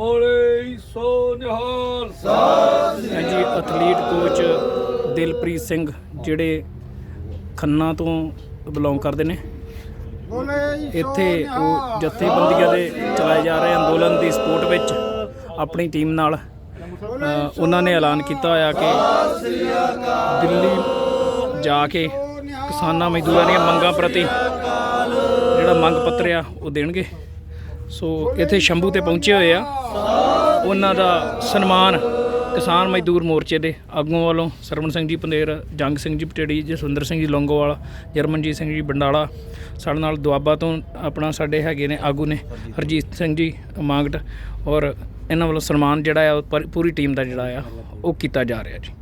ਬੋਲੇ ਸੋ ਨਿਹਾਲ ਹਾਂਜੀ athlete coach Dilpreet Singh ਜਿਹੜੇ ਖੰਨਾ ਤੋਂ ਬਿਲੋਂਗ ਕਰਦੇ ਨੇ। ਇੱਥੇ ਉਹ ਜਥੇਬੰਦੀਆਂ ਦੇ ਚਲਾਏ ਜਾ ਰਹੇ ਅੰਦੋਲਨ ਦੀ ਸਪੋਰਟ ਵਿੱਚ ਆਪਣੀ ਟੀਮ ਨਾਲ ਉਹਨਾਂ ਨੇ ਐਲਾਨ ਕੀਤਾ ਹੋਇਆ ਕਿ ਦਿੱਲੀ ਜਾ ਕੇ ਕਿਸਾਨਾਂ ਮਜ਼ਦੂਰਾਂ ਦੀਆਂ ਮੰਗਾਂ ਪ੍ਰਤੀ ਜਿਹੜਾ ਮੰਗ ਪੱਤਰ ਆ ਉਹ ਦੇਣਗੇ। ਸੋ ਇੱਥੇ ਸ਼ੰਭੂ ਤੇ ਪਹੁੰਚੇ ਹੋਏ ਆ। ਉਹਨਾਂ ਦਾ ਸਨਮਾਨ ਕਿਸਾਨ ਮਜ਼ਦੂਰ ਮੋਰਚੇ ਦੇ ਆਗੂਆਂ ਵੱਲੋਂ ਸਰਵਣ ਸਿੰਘ ਜੀ ਪੰਦੇਰ ਜੰਗ ਸਿੰਘ ਜੀ ਪਟੇੜੀ ਜਸਵਿੰਦਰ ਸਿੰਘ ਜੀ ਲੌਂਗੋਵਾਲ ਜਰਮਨਜੀਤ ਸਿੰਘ ਜੀ ਬੰਡਾਲਾ ਸਾਡੇ ਨਾਲ ਦੁਆਬਾ ਤੋਂ ਆਪਣਾ ਸਾਡੇ ਹੈਗੇ ਨੇ ਆਗੂ ਨੇ ਹਰਜੀਤ ਸਿੰਘ ਜੀ ਮਾਂਗਟ ਔਰ ਇਹਨਾਂ ਵੱਲੋਂ ਸਨਮਾਨ ਜਿਹੜਾ ਆ ਉਹ ਪਰ- ਟੀਮ ਦਾ ਜਿਹੜਾ ਆ ਉਹ ਕੀਤਾ ਜਾ ਰਿਹਾ ਜੀ।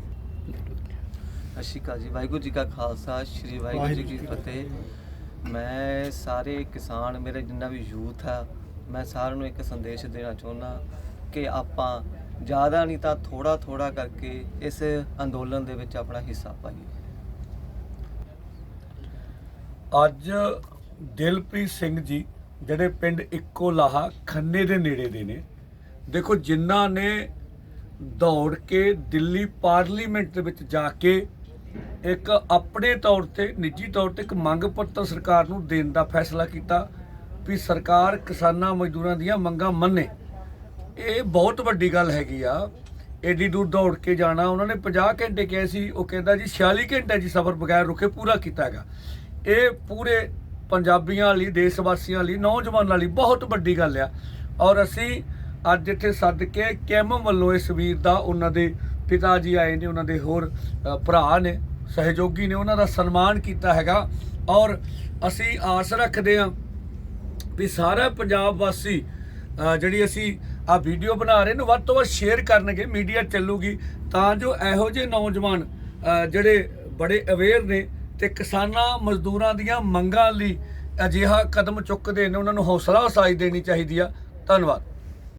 ਸਤਿ ਸ਼੍ਰੀ ਅਕਾਲ ਜੀ। ਵਾਹਿਗੁਰੂ ਜੀ ਕਾ ਖਾਲਸਾ ਸ਼੍ਰੀ ਵਾਹਿਗੁਰੂ ਜੀ ਕੀ ਫਤਿਹ। ਮੈਂ ਸਾਰੇ ਕਿਸਾਨ ਮੇਰੇ ਜਿੰਨਾ ਵੀ ਯੂਥ ਆ ਮੈਂ ਸਾਰਿਆਂ ਨੂੰ ਇੱਕ ਸੰਦੇਸ਼ ਦੇਣਾ ਚਾਹੁੰਦਾ ਕਿ ਆਪਾਂ ਜ਼ਿਆਦਾ ਨਹੀਂ ਤਾਂ ਥੋੜਾ ਥੋੜਾ ਕਰਕੇ ਇਸ ਅੰਦੋਲਨ ਦੇ ਵਿੱਚ ਆਪਣਾ ਹਿੱਸਾ ਪਾਈਏ। ਅੱਜ ਦਿਲਪ੍ਰੀਤ ਸਿੰਘ ਜੀ, ਜਿਹੜੇ ਪਿੰਡ ਇੱਕੋ ਲਾਹਾ ਖੰਨੇ ਦੇ ਨੇੜੇ ਦੇ ਨੇ, ਦੇਖੋ ਜਿਨ੍ਹਾਂ ਨੇ ਦੌੜ ਕੇ ਦਿੱਲੀ ਪਾਰਲੀਮੈਂਟ ਦੇ ਵਿੱਚ ਜਾ ਕੇ ਇੱਕ ਆਪਣੇ ਤੌਰ ਤੇ, ਨਿੱਜੀ ਤੌਰ ਤੇ ਇੱਕ ਮੰਗ ਪੱਤਰ ਸਰਕਾਰ ਨੂੰ ਦੇਣ ਦਾ ਫੈਸਲਾ ਕੀਤਾ। ਵੀ ਸਰਕਾਰ ਕਿਸਾਨਾਂ ਮਜ਼ਦੂਰਾਂ ਦੀਆਂ ਮੰਗਾਂ ਮੰਨੇ। ਇਹ ਬਹੁਤ ਵੱਡੀ ਗੱਲ ਹੈਗੀ ਆ। ਏਡੀ ਦੂਰ ਦੌੜ ਕੇ ਜਾਣਾ। ਉਹਨਾਂ ਨੇ 50 ਘੰਟੇ ਕਹੇ ਸੀ। ਉਹ ਕਹਿੰਦਾ ਜੀ 46 ਘੰਟੇ ਜੀ ਸਫ਼ਰ ਬਗੈਰ ਰੁਕੇ ਪੂਰਾ ਕੀਤਾ ਹੈਗਾ। ਇਹ ਪੂਰੇ ਪੰਜਾਬੀਆਂ ਲਈ, ਦੇਸ਼ ਵਾਸੀਆਂ ਲਈ, ਨੌਜਵਾਨਾਂ ਲਈ ਬਹੁਤ ਵੱਡੀ ਗੱਲ ਆ। ਔਰ ਅਸੀਂ ਅੱਜ ਇੱਥੇ ਸੱਦ ਕੇ ਕੈਮ ਵੱਲੋਂ ਇਸ ਵੀਰ ਦਾ, ਉਹਨਾਂ ਦੇ ਪਿਤਾ ਜੀ ਆਏ ਨੇ, ਉਹਨਾਂ ਦੇ ਹੋਰ ਭਰਾ ਨੇ, ਸਹਿਯੋਗੀ ਨੇ, ਉਹਨਾਂ ਦਾ ਸਨਮਾਨ ਕੀਤਾ ਹੈਗਾ। ਔਰ ਅਸੀਂ ਆਸ ਰੱਖਦੇ ਹਾਂ ਵੀ ਸਾਰਾ ਪੰਜਾਬ ਵਾਸੀ ਜਿਹੜੀ ਅਸੀਂ ਆ ਵੀਡੀਓ ਬਣਾ ਰਹੇ ਨੂੰ, ਵੱਧ ਤੋਂ ਵੱਧ ਸ਼ੇਅਰ ਕਰਨਗੇ ਮੀਡੀਆ ਚੱਲੂਗੀ, ਤਾਂ ਜੋ ਇਹੋ ਜਿਹੇ ਨੌਜਵਾਨ ਜਿਹੜੇ ਬੜੇ ਅਵੇਅਰ ਨੇ ਤੇ ਕਿਸਾਨਾਂ, ਮਜ਼ਦੂਰਾਂ ਦੀਆਂ ਮੰਗਾਂ ਲਈ ਅਜਿਹਾ ਕਦਮ ਚੁੱਕਦੇ ਨੇ, ਉਹਨਾਂ ਨੂੰ ਹੌਸਲਾ ਅਫਜ਼ਾਈ ਦੇਣੀ ਚਾਹੀਦੀ ਆ। ਧੰਨਵਾਦ।